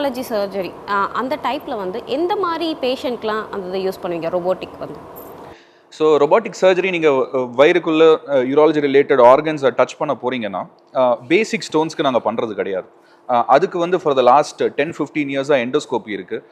Urology surgery அந்த டைப்பில் வந்து எந்த மாதிரி பேஷண்ட்லாம் அந்த இதை யூஸ் பண்ணுவீங்க ரோபோட்டிக் வந்து? ஸோ ரொபாட்டிக் சர்ஜரி நீங்கள் வயிறுக்குள்ளே யூராலஜி ரிலேட்டட் ஆர்கன்ஸை டச் பண்ண போறீங்கன்னா பேசிக் ஸ்டோன்ஸ்க்கு நாங்கள் பண்ணுறது கிடையாது. அதுக்கு வந்து for the last ten fifteen இயர்ஸாக எண்டோஸ்கோப்பி இருக்குது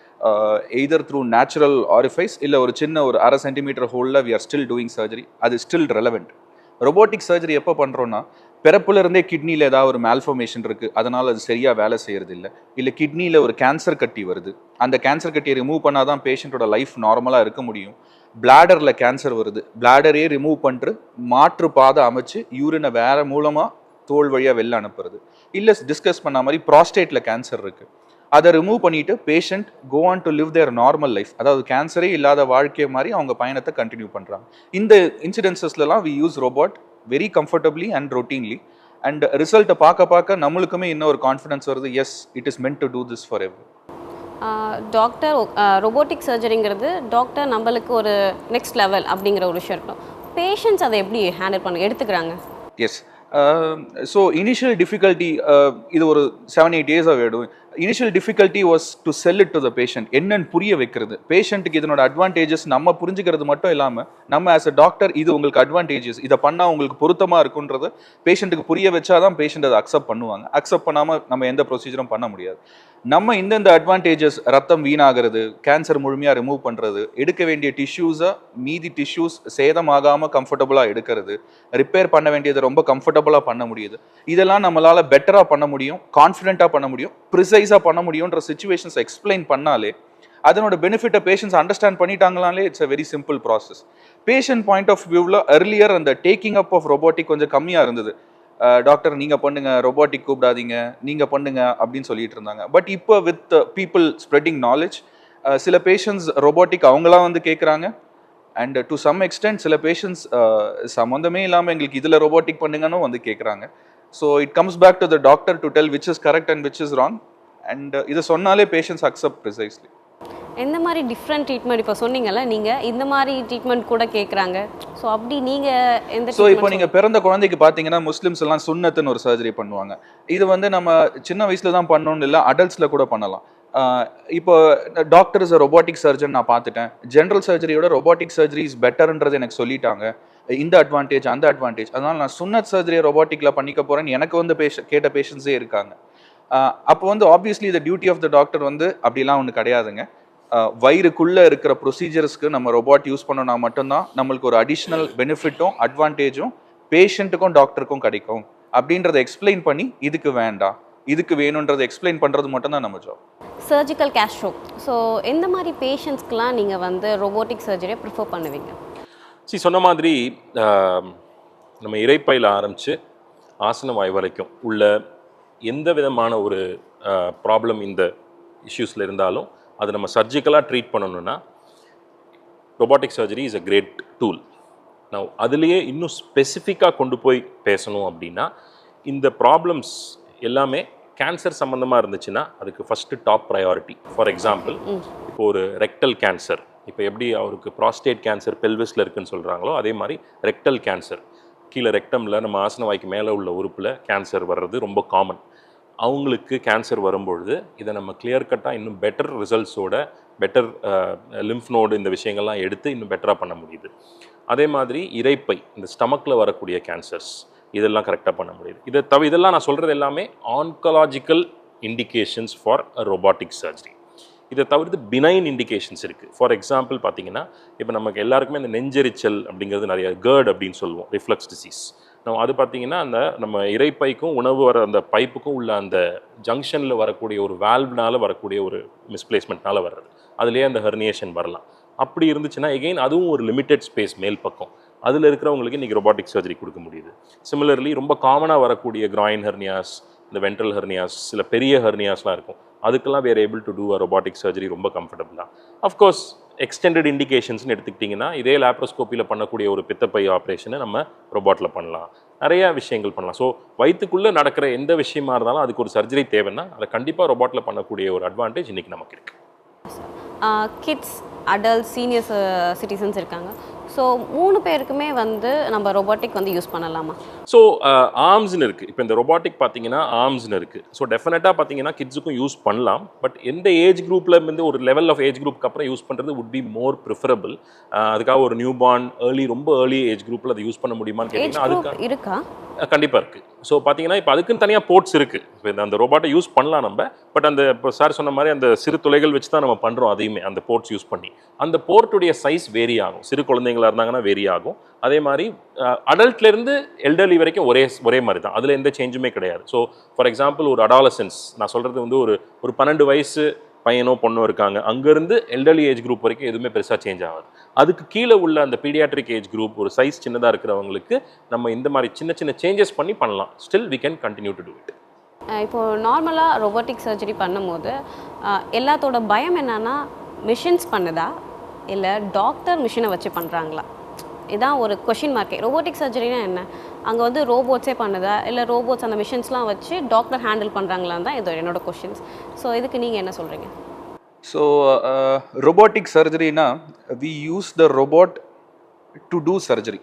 எய்தர் த்ரூ நேச்சுரல் ஆரிஃபைஸ் இல்லை ஒரு சின்ன ஒரு அரை centimetre ஹோலில் we are still doing surgery அது ஸ்டில் ரெலவெண்ட் ரொபோட்டிக் சர்ஜரி எப்போ பண்ணுறோன்னா பிறப்புலேருந்தே கிட்னியில் ஏதாவது ஒரு மேல்ஃபர்மேஷன் இருக்குது அதனால் அது சரியாக வேலை செய்கிறது இல்லை இல்லை கிட்னியில் ஒரு கேன்சர் கட்டி வருது. அந்த கேன்சர் கட்டியை ரிமூவ் பண்ணால் தான் பேஷண்ட்டோட லைஃப் நார்மலாக இருக்க முடியும். பிளாடரில் கேன்சர் வருது. பிளாடரே ரிமூவ் பண்ணிட்டு மாற்று பாதை அமைச்சு யூரினை வேற மூலமாக தோல் வழியாக வெளில அனுப்புறது. இல்லை டிஸ்கஸ் பண்ண மாதிரி ப்ராஸ்டேட்டில் கேன்சர் இருக்குது அதை ரிமூவ் பண்ணிவிட்டு patient go on to live their normal life அதாவது கேன்சரே இல்லாத வாழ்க்கை மாதிரி அவங்க பயணத்தை கண்டினியூ பண்ணுறாங்க இந்த இன்சிடென்சஸ்லாம் we use robot very comfortably and routinely and ரிசல்ட்டை பார்க்க பார்க்க நம்மளுக்குமே இன்னும் ஒரு கான்ஃபிடன்ஸ் வருது yes it is meant to do this forever doctor robotic சர்ஜரிங்கிறது டாக்டர் நம்மளுக்கு ஒரு நெக்ஸ்ட் லெவல் அப்படிங்கிற ஒரு விஷயம் இருக்கணும். பேஷண்ட்ஸ் அதை எப்படி ஹேண்டில் பண்ண எடுத்துக்கிறாங்க? எஸ் ஸோ இனிஷியல் டிஃபிகல்ட்டி இது ஒரு செவன் எயிட் இயர்ஸாக வேணும். Initial difficulty was to sell it to the patient என்னன்னு புரிய வைக்கிறது. பேஷண்ட்டுக்கு இதனோட அட்வான்டேஜஸ் நம்ம புரிஞ்சுக்கிறது மட்டும் இல்லாமல் நம்ம ஆஸ் அ டாக்டர் இது உங்களுக்கு அட்வான்டேஜஸ் இதை பண்ணால் உங்களுக்கு பொருத்தமாக இருக்குன்றது பேஷண்ட்டுக்கு புரிய வச்சா தான் பேஷண்ட் அதை அக்செப்ட் பண்ணுவாங்க. அக்செப்ட் பண்ணாமல் நம்ம எந்த ப்ரொசீஜரும் பண்ண முடியாது. நம்ம இந்தந்த அட்வான்டேஜஸ் ரத்தம் வீணாகிறது கேன்சர் முழுமையாக ரிமூவ் பண்ணுறது எடுக்க வேண்டிய டிஷ்யூஸை மீதி டிஷ்யூஸ் சேதமாகாமல் கம்ஃபர்டபுளாக எடுக்கிறது ரிப்பேர் பண்ண வேண்டியதை ரொம்ப கம்ஃபர்டபுளாக பண்ண முடியுது. இதெல்லாம் நம்மளால் பெட்டராக பண்ண முடியும் கான்ஃபிடென்ட்டாக பண்ண முடியும் ப்ரிசைஸ் ப்ரிசைஸாக பண்ண முடியுன்ற சுச்சுவேஷன்ஸ் எக்ஸ்பிளைன் பண்ணாலே அதனோட பெனிஃபிட்டை patients understand பண்ணிட்டாங்களாலே it's a very simple process patient point of வியூவில் அர்லியர் அந்த டேக்கிங் அப் ஆஃப் ரோபோட்டிக் கொஞ்சம் கம்மியாக இருந்தது. டாக்டர் நீங்கள் பண்ணுங்க ரோபோட்டிக் கூப்பிடாதீங்க நீங்கள் பண்ணுங்க அப்படின்னு சொல்லிட்டு இருந்தாங்க. பட் இப்போ வித் பீப்புள் ஸ்ப்ரெட்டிங் நாலேஜ் சில பேஷண்ட்ஸ் ரோபோட்டிக் அவங்களாம் வந்து கேட்குறாங்க அண்ட் டு சம் எக்ஸ்டென்ட் சில பேஷண்ட்ஸ் சம்மந்தமே இல்லாமல் எங்களுக்கு இதில் ரோபோட்டிக் பண்ணுங்கன்னு வந்து கேட்குறாங்க so it comes back to the doctor to tell which is correct and which is wrong and இதை சொன்னாலே பேஷண்ட்ஸ் அக்செப்ட் ப்ரிசைஸ்லி எந்த மாதிரி டிஃப்ரெண்ட் ட்ரீட்மெண்ட் இப்போ சொன்னீங்கல்ல நீங்கள் இந்த மாதிரி ட்ரீட்மெண்ட் கூட கேட்குறாங்க ஸோ அப்படி நீங்கள் எந்த ஸோ இப்போ நீங்கள் பிறந்த குழந்தைக்கு பார்த்தீங்கன்னா முஸ்லிம்ஸ் எல்லாம் சுன்னத்துன்னு ஒரு சர்ஜரி பண்ணுவாங்க. இது வந்து நம்ம சின்ன வயசுல தான் பண்ணணும்னு இல்லை அடல்ட்ஸில் கூட பண்ணலாம். இப்போ டாக்டர் இஸ் ரொபாட்டிக் சர்ஜன் நான் பார்த்துட்டேன் ஜென்ரல் சர்ஜரியோட ரொபாட்டிக் சர்ஜரி இஸ் பெட்டர்ன்றது எனக்கு சொல்லிட்டாங்க. இந்த அட்வான்டேஜ் அந்த அட்வான்டேஜ் அதனால நான் சுன்னத் சர்ஜரியை ரொபாட்டிக்கில் பண்ணிக்க போறேன்னு எனக்கு வந்து பேஷ கேட்ட பேஷண்ட்ஸே இருக்காங்க. அப்போ வந்து obviously the duty of the doctor வந்து அப்படிலாம் ஒன்று கிடையாதுங்க. வயிறுக்குள்ள இருக்கிற ப்ரொசீஜர்ஸ்க்கு நம்ம ரொபாட் யூஸ் பண்ணோம்னா மட்டும்தான் நம்மளுக்கு ஒரு அடிஷ்னல் பெனிஃபிட்டும் அட்வான்டேஜும் பேஷண்ட்டுக்கும் டாக்டருக்கும் கிடைக்கும். அப்படின்றத எக்ஸ்பிளைன் பண்ணி இதுக்கு வேண்டாம். இதுக்கு வேணுன்றதை எக்ஸ்பிளைன் பண்றது மட்டும்தான் நம்ம ஜாப் சர்ஜிக்கல் கேஸ்ட்ரோ ஸோ எந்த மாதிரி பேஷண்ட்ஸ்க்குலாம் நீங்கள் வந்து robotic சர்ஜரியை ப்ரிஃபர் பண்ணுவீங்க? சி சொன்ன மாதிரி நம்ம இறைப்பையில் ஆரம்பித்து ஆசன வாய் வரைக்கும் உள்ள எந்த விதமான ஒரு ப்ராப்ளம் இந்த இஷ்யூஸில் இருந்தாலும் அதை நம்ம சர்ஜிக்கலாக ட்ரீட் பண்ணணும்னா robotic surgery is a great tool நான் அதுலேயே இன்னும் ஸ்பெசிஃபிக்காக கொண்டு போய் பேசணும் அப்படின்னா இந்த ப்ராப்ளம்ஸ் எல்லாமே கேன்சர் சம்மந்தமாக இருந்துச்சுன்னா அதுக்கு first top priority for example இப்போ ஒரு ரெக்டல் கேன்சர் இப்போ எப்படி அவருக்கு ப்ராஸ்டேட் கேன்சர் பெல்விஸில் இருக்குன்னு சொல்கிறாங்களோ அதே மாதிரி ரெக்டல் கேன்சர் கீழே ரெக்டமில் நம்ம ஆசன வாய்க்கு மேலே உள்ள உறுப்பில் கேன்சர் வர்றது ரொம்ப காமன் அவங்களுக்கு கேன்சர் வரும்பொழுது இதை நம்ம கிளியர் கட்டாக இன்னும் பெட்டர் ரிசல்ட்ஸோட பெட்டர் லிம்ஃப் நோடு இந்த விஷயங்கள்லாம் எடுத்து இன்னும் பெட்டராக பண்ண முடியுது. அதே மாதிரி இறைப்பை இந்த ஸ்டமக்கில் வரக்கூடிய கேன்சர்ஸ் இதெல்லாம் கரெக்டாக பண்ண முடியுது. இதை தவிர இதெல்லாம் நான் சொல்கிறது எல்லாமே oncological indications for robotic surgery இதை தவிர்த்து பினைன் இண்டிகேஷன்ஸ் இருக்குது ஃபார் எக்ஸாம்பிள் பார்த்தீங்கன்னா இப்போ நமக்கு எல்லாருக்குமே இந்த நெஞ்செரிச்சல் அப்படிங்கிறது நிறைய கேர்ட் அப்படின்னு சொல்லுவோம் ரிஃப்ளக்ஸ் டிசீஸ் நம்ம அது பார்த்தீங்கன்னா அந்த நம்ம இறைப்பைக்கும் உணவு வர அந்த பைப்புக்கும் உள்ள அந்த ஜங்ஷனில் வரக்கூடிய ஒரு வால்வ்னால வரக்கூடிய ஒரு மிஸ்பிளேஸ்மெண்ட்னால் வர்றது. அதுலேயே அந்த ஹெர்னியேஷன் வரலாம். அப்படி இருந்துச்சுன்னா எகெயின் அதுவும் ஒரு லிமிட்டெட் ஸ்பேஸ் மேல் பக்கம். அதில் இருக்கிறவங்களுக்கு இன்றைக்கி ரொபாட்டிக் சர்ஜரி கொடுக்க முடியுது. சிமிலர்லி ரொம்ப காமனாக வரக்கூடிய கிராயின் ஹெர்னியாஸ் இந்த வென்ட்ரல் ஹெர்னியாஸ் சில பெரிய ஹெர்னியாஸ்லாம் இருக்கும். அதுக்கெல்லாம் வேறு able to do a robotic surgery ரொம்ப கம்ஃபர்டபுள் தான். அஃப்கோர்ஸ் எக்ஸ்டெண்டட் இண்டிகேஷன்ஸ்னு எடுத்துக்கிட்டிங்கன்னா இதே லேப்ரோஸ்கோப்பியில் பண்ணக்கூடிய ஒரு பித்தப்பை ஆப்ரேஷனை நம்ம ரொபாட்டில் பண்ணலாம். நிறையா விஷயங்கள் பண்ணலாம். ஸோ வயிற்றுக்குள்ளே நடக்கிற எந்த விஷயமா இருந்தாலும் அதுக்கு ஒரு சர்ஜரி தேவைன்னா அதை கண்டிப்பாக ரொபாட்டில் பண்ணக்கூடிய ஒரு அட்வான்டேஜ் இன்றைக்கி நமக்கு இருக்குது கிட்ஸ் அடல்ட் சீனியர் சிட்டிசன்ஸ் இருக்காங்க. ஸோ மூணு பேருக்குமே வந்து நம்ம ரொபோட்டிக் வந்து யூஸ் பண்ணலாமா? ஸோ ஆர்ம்ஸ்னு இருக்குது இப்போ இந்த ரொபாட்டிக் பார்த்தீங்கன்னா ஆர்ம்ஸ்னு இருக்குது ஸோ டெஃபினட்டாக பார்த்தீங்கன்னா கிட்ஸுக்கும் யூஸ் பண்ணலாம். பட் எந்த ஏஜ் குரூப்பில் இருந்து ஒரு லெவல் ஆஃப் ஏஜ் குரூப்க்கு அப்புறம் யூஸ் பண்ணுறது would be மோர் ப்ரிஃபரபிள் அதுக்காக ஒரு நியூ பார்ன் ஏர்லி ரொம்ப ஏர்லி ஏஜ் குரூப்பில் அதை யூஸ் பண்ண முடியுமான்னு கேட்டிங்கன்னா அதுக்கு இருக்கா? கண்டிப்பாக இருக்குது ஸோ பார்த்தீங்கன்னா இப்போ அதுக்குன்னு தனியாக போர்ட்ஸ் இருக்குது இப்போ இந்த அந்த ரோபாட்டை யூஸ் பண்ணலாம் நம்ம. பட் அந்த இப்போ சார் சொன்ன மாதிரி அந்த சிறு துளைகள் வச்சு தான் நம்ம பண்ணுறோம் அதையுமே அந்த போர்ட்ஸ் யூஸ் பண்ணி. அந்த போர்ட்டுடைய சைஸ் வேரி ஆகும். சிறு குழந்தைங்களா இருந்தாங்கன்னா வேரி ஆகும். அதே மாதிரி அடல்ட்லேருந்து எல்டர்லி வரைக்கும் ஒரே ஒரே மாதிரி தான். அதில் எந்த சேஞ்சுமே கிடையாது. ஸோ ஃபார் எக்ஸாம்பிள் ஒரு அடாலசன்ஸ் நான் சொல்கிறது வந்து ஒரு ஒரு பன்னெண்டு வயசு பையனோ பொண்ணோ இருக்காங்க. அங்கேருந்து எல்டர்லி ஏஜ் குரூப் வரைக்கும் எதுவுமே பெருசாக சேஞ்ச் ஆகாது. அதுக்கு கீழே உள்ள அந்த பீடியாட்ரிக் ஏஜ் குரூப் ஒரு சைஸ் சின்னதாக இருக்கிறவங்களுக்கு நம்ம இந்த மாதிரி சின்ன சின்ன சேஞ்சஸ் பண்ணி பண்ணலாம். Still we can continue to do it இப்போது நார்மலாக ரொபோட்டிக் சர்ஜரி பண்ணும்போது எல்லாத்தோட பயம் என்னென்னா மிஷின்ஸ் பண்ணுதா? இல்லை டாக்டர் மிஷினை வச்சு பண்ணுறாங்களா இதான் ஒரு கொஷின் மார்க்கே ரோபோட்டிக் சர்ஜரினா என்ன? அங்கே வந்து ரோபோட்ஸே பண்ணுதா? இல்லை ரோபோட்ஸ் அந்த மிஷின்ஸ்லாம் வச்சு டாக்டர் ஹேண்டில் பண்ணுறாங்களான்னு தான் இது என்னோட கொஷின்ஸ் ஸோ இதுக்கு நீங்கள் என்ன சொல்கிறீங்க so robotic சர்ஜரினா we use the robot to do surgery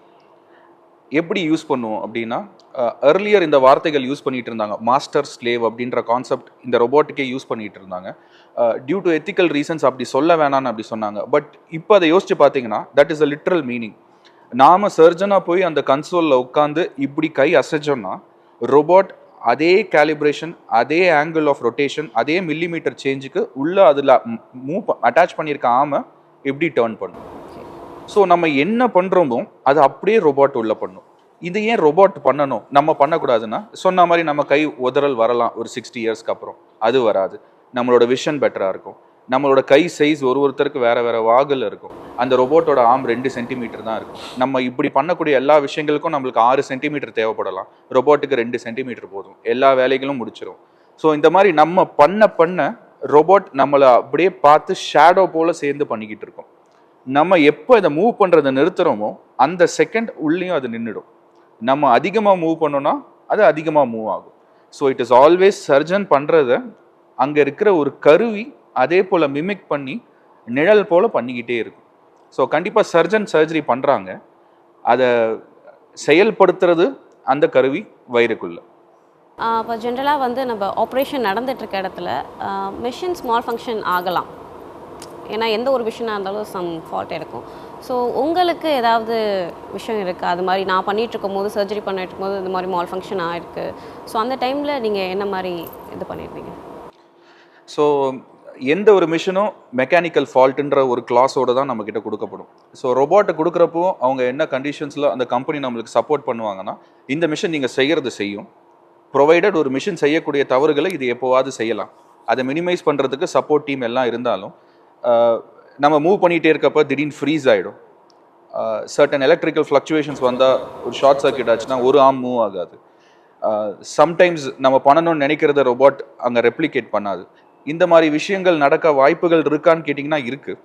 எப்படி யூஸ் பண்ணுவோம் அப்படின்னா uh, அர்லியர் இந்த வார்த்தைகள் யூஸ் பண்ணிட்டு இருந்தாங்க. மாஸ்டர் ஸ்லேவ் அப்படின்ற கான்செப்ட் இந்த ரோபோட்டிக்கே யூஸ் பண்ணிட்டு இருந்தாங்க. டியூ டு எத்திக்கல் ரீசன்ஸ் அப்படி சொல்ல வேணான்னு அப்படி சொன்னாங்க. பட் இப்போ அதை யோசிச்சு பார்த்தீங்கன்னா that is a literal meaning நாம சர்ஜனாக போய் அந்த கன்சோலில் உட்காந்து இப்படி கை அசைச்சோம்னா ரோபோட் அதே கேலிப்ரேஷன் அதே ஆங்கிள் ஆஃப் ரொட்டேஷன் அதே மில்லிமீட்டர் சேஞ்சுக்கு உள்ள அதில் மூவ் அட்டாச் பண்ணியிருக்க ஆமை எப்படி டேர்ன் பண்ணும்? ஸோ நம்ம என்ன பண்ணுறோமோ அது அப்படியே ரொபாட் உள்ளே பண்ணும். இது ஏன் ரோபோட் பண்ணணும்? நம்ம பண்ணக்கூடாதுன்னா சொன்ன மாதிரி நம்ம கை உதறல் வரலாம் ஒரு சிக்ஸ்டி இயர்ஸ்க்கு அப்புறம். அது வராது. நம்மளோட விஷன் பெட்டராக இருக்கும். நம்மளோட கை சைஸ் ஒரு ஒருத்தருக்கு வேற வேற வாகல் இருக்கும். அந்த ரொபோட்டோட ஆம் ரெண்டு சென்டிமீட்டர் தான் இருக்கும். நம்ம இப்படி பண்ணக்கூடிய எல்லா விஷயங்களுக்கும் நம்மளுக்கு ஆறு சென்டிமீட்டர் தேவைப்படலாம். ரொபோட்டுக்கு ரெண்டு சென்டிமீட்டர் போதும். எல்லா வேலைகளும் முடிச்சிடும் ஸோ இந்த மாதிரி நம்ம பண்ண பண்ண ரொபோட் நம்மளை அப்படியே பார்த்து ஷேடோ போல சேர்ந்து பண்ணிக்கிட்டு இருக்கோம். நம்ம எப்போ இதை மூவ் பண்ணுறதை நிறுத்துகிறோமோ அந்த செகண்ட் உள்ளேயும் அது நின்றுடும் நம்ம அதிகமாக மூவ் பண்ணோன்னா அது அதிகமாக மூவ் ஆகும். So it is always surgeon பண்ணுறத அங்கே இருக்கிற ஒரு கருவி அதே போல் மிமிக் பண்ணி நிழல் போல் பண்ணிக்கிட்டே இருக்கும். ஸோ கண்டிப்பாக சர்ஜன் சர்ஜரி பண்ணுறாங்க அதை செயல்படுத்துறது அந்த கருவி வயிறுக்குள்ள. இப்போ ஜென்ரலாக வந்து நம்ம ஆப்ரேஷன் நடந்துட்டுருக்க இடத்துல மிஷின் ஸ்மால் ஃபங்க்ஷன் ஆகலாம். ஏன்னா எந்த ஒரு விஷயமா இருந்தாலும் சம் ஃபால்ட் இருக்கும் ஸோ உங்களுக்கு ஏதாவது விஷயம் இருக்கா? அது மாதிரி நான் பண்ணிட்டு இருக்கும்போது சர்ஜரி பண்ணிட்டு இருக்கும்போது இந்த மாதிரி மால் ஃபங்க்ஷன் ஆயிருக்கு. ஸோ அந்த டைமில் நீங்கள் என்ன மாதிரி இது பண்ணியிருப்பீங்க ஸோ எந்த ஒரு மிஷினும் மெக்கானிக்கல் ஃபால்ட்டுன்ற ஒரு கிளாஸோடு தான் நம்மக்கிட்ட கொடுக்கப்படும். ஸோ ரொபாட்டை கொடுக்குறப்போ அவங்க என்ன கண்டிஷன்ஸில் அந்த கம்பெனி நம்மளுக்கு சப்போர்ட் பண்ணுவாங்கன்னா இந்த மிஷின் நீங்கள் செய்கிறது செய்யும். ப்ரொவைடட் ஒரு மிஷின் செய்யக்கூடிய தவறுகளை இது எப்போவாது செய்யலாம். அதை மினிமைஸ் பண்ணுறதுக்கு சப்போர்ட் டீம் எல்லாம் இருந்தாலும் நம்ம மூவ் பண்ணிகிட்டே இருக்கப்போ திடீர்னு ஃப்ரீஸ் ஆகிடும் சர்டன் எலக்ட்ரிக்கல் ஃப்ளக்சுவேஷன்ஸ் வந்தால் ஒரு ஷார்ட் சர்க்கியூட் ஆச்சுன்னா ஒரு ஆம் மூவ் ஆகாது. சம்டைம்ஸ் நம்ம பண்ணணும்னு நினைக்கிறத ரோபோட் அங்கே ரெப்ளிகேட் பண்ணாது. இந்த மாதிரி விஷயங்கள் நடக்க வாய்ப்புகள் இருக்கான்னு கேட்டிங்கன்னா இருக்குது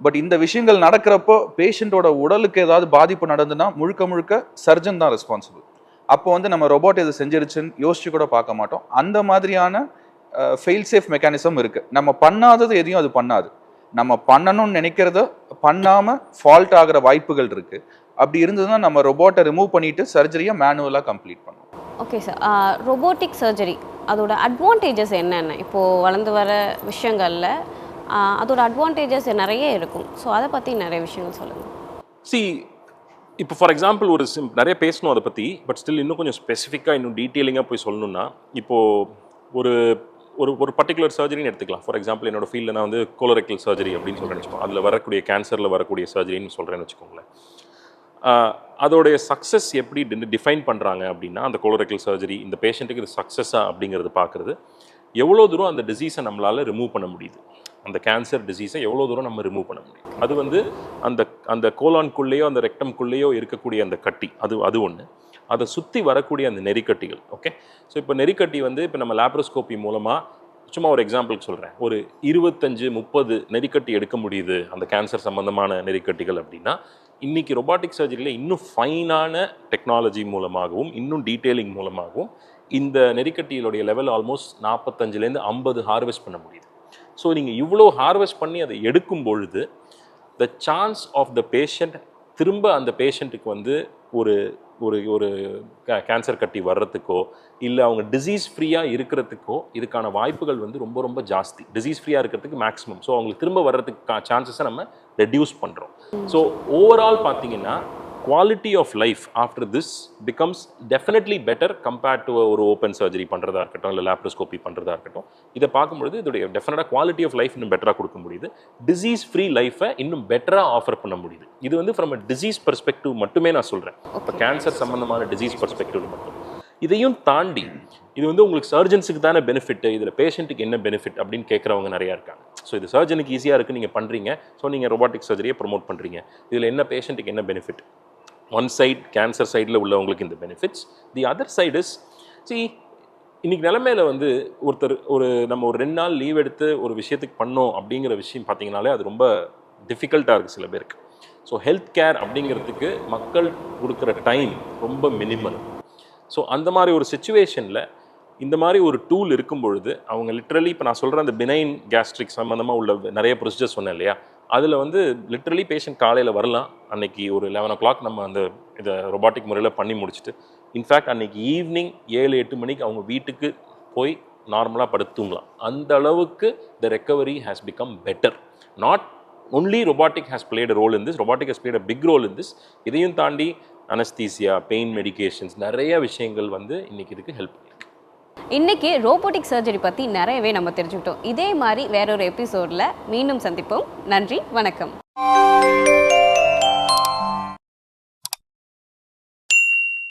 பட் இந்த விஷயங்கள் நடக்கிறப்போ பேஷண்ட்டோட உடலுக்கு ஏதாவது பாதிப்பு நடந்துன்னா முழுக்க முழுக்க சர்ஜன் தான் ரெஸ்பான்சிபிள் அப்போ வந்து நம்ம ரொபோட் இதை செஞ்சிருச்சுன்னு யோசிச்சு கூட பார்க்க மாட்டோம். அந்த மாதிரியான ஃபெயில் சேஃப் மெக்கானிசம் இருக்குது நம்ம பண்ணாதது எதையும் அது பண்ணாது. நம்ம பண்ணணும்னு நினைக்கிறத பண்ணாமல் ஃபால்ட் ஆகிற வாய்ப்புகள் இருக்குது அப்படி இருந்ததுன்னா நம்ம ரொபோட்டை ரிமூவ் பண்ணிட்டு சர்ஜரியை மேனுவலாக கம்ப்ளீட் பண்ணுவோம். ஓகே சார் ரொபோட்டிக் சர்ஜரி அதோட அட்வான்டேஜஸ் என்னென்ன? இப்போது வளர்ந்து வர விஷயங்களில் uh, அதோட அட்வான்டேஜஸ் நிறைய இருக்கும். ஸோ அதை பற்றி நிறைய விஷயங்கள் சொல்லுங்கள் சி இப்போ ஃபார் எக்ஸாம்பிள் ஒரு சிம் நிறைய பேசணும் அதை பற்றி பட் ஸ்டில் இன்னும் கொஞ்சம் ஸ்பெசிஃபிக்காக இன்னும் டீட்டெயிலிங்காக போய் சொல்லணும்னா இப்போது ஒரு ஒரு ஒரு பர்டிகுலர் சர்ஜரின்னு எடுத்துக்கலாம். ஃபார் எக்ஸாம்பிள் என்னோட ஃபீல்டில் நான் வந்து கோலரெக்டல் சர்ஜரி அப்படின்னு சொல்கிறேன்னு வச்சுக்கோங்க. அதில் வரக்கூடிய கேன்சரில் வரக்கூடிய சர்ஜரின்னு சொல்கிறேன்னு வச்சுக்கோங்களேன். அதோடைய சக்ஸஸ் எப்படி டிஃபைன் பண்ணுறாங்க அப்படின்னா அந்த கோலரெக்டல் சர்ஜரி இந்த பேஷண்ட்டுக்கு இது சக்ஸஸா அப்படிங்கிறது பார்க்குறது எவ்வளோ தூரம் அந்த டிசீஸை நம்மளால் ரிமூவ் பண்ண முடியுது? அந்த கேன்சர் டிசீஸை எவ்வளோ தூரம் நம்ம ரிமூவ் பண்ண முடியும் அது வந்து அந்த அந்த கோலான்குள்ளேயோ அந்த ரெக்டம்குள்ளேயோ இருக்கக்கூடிய அந்த கட்டி அது அது ஒன்று அதை சுற்றி வரக்கூடிய அந்த நெறிக்கட்டிகள் ஓகே ஸோ இப்போ நெறிக்கட்டி வந்து இப்போ நம்ம லேப்ரோஸ்கோப்பி மூலமாக சும்மா ஒரு எக்ஸாம்பிளுக்கு சொல்கிறேன் ஒரு இருபத்தஞ்சு முப்பது நெறிக்கட்டி எடுக்க முடியுது அந்த கேன்சர் சம்மந்தமான நெறிக்கட்டிகள் அப்படின்னா இன்றைக்கி ரொபாட்டிக் சர்ஜரியில் இன்னும் ஃபைனான டெக்னாலஜி மூலமாகவும் இன்னும் டீட்டெயிலிங் மூலமாகவும் இந்த நெறிக்கட்டிகளுடைய லெவல் ஆல்மோஸ்ட் நாற்பத்தஞ்சிலேருந்து ஐம்பது ஹார்வெஸ்ட் பண்ண முடியுது. ஸோ நீங்கள் இவ்வளோ ஹார்வெஸ்ட் பண்ணி அதை எடுக்கும் பொழுது the chance of the patient திரும்ப அந்த பேஷண்ட்டுக்கு வந்து ஒரு ஒரு ஒரு கேன்சர் கட்டி வர்றதுக்கோ இல்லை அவங்க டிசீஸ் ஃப்ரீயாக இருக்கிறதுக்கோ இதுக்கான வாய்ப்புகள் வந்து ரொம்ப ரொம்ப ஜாஸ்தி. டிசீஸ் ஃப்ரீயாக இருக்கிறதுக்கு மேக்ஸிமம் ஸோ அவங்களுக்கு திரும்ப வர்றதுக்கு சான்சஸை நம்ம ரெடியூஸ் பண்ணுறோம் ஸோ ஓவரால் பார்த்தீங்கன்னா quality of life after this becomes definitely better compared to ஒரு ஓப்பன் சர்ஜரி பண்ணுறதா இருக்கட்டும் இல்லை லேப்ரோஸ்கோபி பண்ணுறதா இருக்கட்டும். இதை பார்க்கும்பொழுது இதோடைய டெஃபினட்டாக குவாலிட்டி ஆஃப் லைஃப் இன்னும் பெட்டராக கொடுக்க முடியுது. டிசீஸ் ஃப்ரீ லைஃபை இன்னும் பெட்டராக ஆஃபர் பண்ண முடியுது. இது வந்து ஃப்ரம் அ டிசீஸ் பெர்ஸ்பெக்டிவ் மட்டுமே நான் சொல்கிறேன் இப்போ கேன்சர் சம்மந்தமான டிசீஸ் பெர்ஸ்பெக்டிவ் மட்டும். இதையும் தாண்டி இது வந்து உங்களுக்கு சர்ஜன்ஸுக்கு தானே பெனிஃபிட் இதில் பேஷண்ட்டுக்கு என்ன பெனிஃபிட் அப்படின்னு கேட்குறவங்க நிறையா இருக்காங்க. ஸோ இது சர்ஜனுக்கு ஈஸியாக இருக்குது நீங்கள் பண்ணுறீங்க ஸோ நீங்கள் ரொபாட்டிக் சர்ஜரியை ப்ரொமோட் பண்ணுறீங்க இதில் என்ன பேஷண்ட்டுக்கு என்ன பெனிஃபிட் ஒன் சைட் கேன்சர் சைடில் உள்ளவங்களுக்கு இந்த benefits the other side is see இன்றைக்கி நிலமையில வந்து ஒருத்தர் ஒரு நம்ம ஒரு ரெண்டு நாள் லீவ் எடுத்து ஒரு விஷயத்துக்கு பண்ணோம் அப்படிங்கிற விஷயம் பார்த்தீங்கனாலே அது ரொம்ப டிஃபிகல்ட்டாக இருக்குது சில பேருக்கு. ஸோ ஹெல்த் கேர் அப்படிங்கிறதுக்கு மக்கள் கொடுக்குற டைம் ரொம்ப மினிமல் ஸோ அந்த மாதிரி ஒரு சுச்சுவேஷனில் இந்த மாதிரி ஒரு டூல் இருக்கும் பொழுது அவங்க லிட்ரலி இப்போ நான் சொல்கிற அந்த பினைன் கேஸ்ட்ரிக் சம்மந்தமாக உள்ள நிறைய ப்ரொசீஜர் சொன்னேன் இல்லையா? அதில் வந்து லிட்ரலி பேஷண்ட் காலையில் வரலாம். அன்னைக்கு ஒரு லெவன் ஓ கிளாக் நம்ம அந்த இதை ரொபாட்டிக் முறையில் பண்ணி முடிச்சுட்டு இன்ஃபேக்ட் அன்னைக்கு ஈவினிங் ஏழு எட்டு மணிக்கு அவங்க வீட்டுக்கு போய் நார்மலாக படுத்துங்களாம் அந்த அளவுக்கு the recovery has become better not only robotic has played role in this robotic has played a big role in this இதையும் தாண்டி அனஸ்தீசியா பெயின் மெடிகேஷன்ஸ் நிறைய விஷயங்கள் வந்து இன்னைக்கு இதுக்கு ஹெல்ப் பண்ணிருக்கு. இன்னைக்கு ரோபோட்டிக் சர்ஜரி பற்றி நிறையவே நம்ம தெரிஞ்சுக்கிட்டோம். இதே மாதிரி வேறொரு எபிசோடில் மீண்டும் சந்திப்போம். நன்றி வணக்கம்.